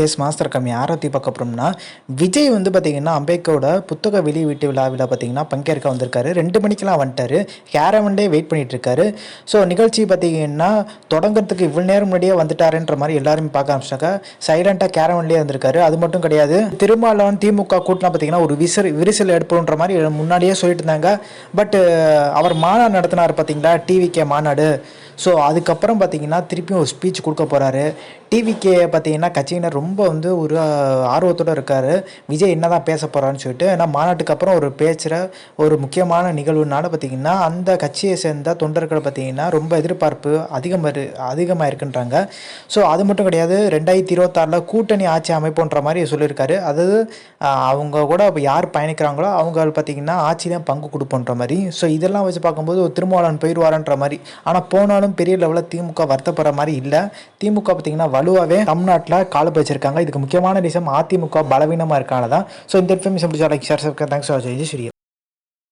Face master கம்மி ஆரத்தி பார்க்க போகிறோம்னா விஜய் வந்து பார்த்திங்கன்னா அம்பேத்கரோட புத்தக வெளியீட்டு விழாவில் பார்த்தீங்கன்னா பங்கேற்க வந்திருக்காரு. ரெண்டு மணிக்கெலாம் வந்துட்டார். கேரவன்டே வெயிட் பண்ணிகிட்ருக்காரு ஸோ நிகழ்ச்சி பார்த்தீங்கன்னா தொடங்குறதுக்கு இவ்வளோ நேரம் முன்னாடியே வந்துட்டாருன்ற மாதிரி எல்லாருமே பார்க்க ஆரம்பிச்சிட்டாங்க. சைலண்டாக கேரவன்லேயே வந்திருக்காரு. அது மட்டும் கிடையாது திருமாவளவன் திமுக கூட்டினா பார்த்திங்கன்னா ஒரு விசிறு விரிசல் எடுப்போன்ற மாதிரி முன்னாடியே சொல்லிட்டு இருந்தாங்க. பட் அவர் மாநாடு நடத்தினார் பார்த்தீங்களா டிவிகே மாநாடு. ஸோ அதுக்கப்புறம் பார்த்தீங்கன்னா திருப்பியும் ஒரு ஸ்பீச் கொடுக்க போகிறாரு டிவிக்கே பார்த்தீங்கன்னா கட்சியினர் ரொம்ப வந்து ஒரு ஆர்வத்தோடு ஆர்வத்தோட இருக்கார். விஜய் என்ன தான் பேச போகிறான்னு சொல்லிட்டு ஏன்னா மாநாட்டுக்கு அப்புறம் ஒரு பேச்சுகிற ஒரு முக்கியமான நிகழ்வுனால பார்த்தீங்கன்னா அந்த கட்சியை சேர்ந்த தொண்டர்கள் பார்த்தீங்கன்னா ரொம்ப எதிர்பார்ப்பு அதிகமாக இரு அதிகமாக இருக்குன்றாங்க ஸோ அது மட்டும் கிடையாது ரெண்டாயிரத்தி இருபத்தாறில் கூட்டணி ஆட்சி அமைப்புன்ற மாதிரி சொல்லியிருக்காரு. அதாவது அவங்க கூட இப்போ யார் பயணிக்கிறாங்களோ அவங்க பார்த்தீங்கன்னா தான் பங்கு கொடுப்போன்ற மாதிரி. ஸோ இதெல்லாம் வச்சு பார்க்கும்போது ஒரு திருமாவளவன் போயிடுவாரன்ற மாதிரி. ஆனால் போனாலும் பெரிய லெவலில் திமுக வருத்தப்படுற மாதிரி இல்லை. திமுக பார்த்தீங்கன்னா வலுவாகவே தமிழ்நாட்டில் கால வச்சிருக்காங்க இதுக்கு முக்கியமான ரீசன் அதிமுக பலவீனமாக இருக்கான தான் ஸோ இந்த இன்ஃபர்மேஷன் பிடிச்சா லைக் ஷேர் தேங்க்ஸ் ஃபார் வாட்சிங் ஸ்ரீ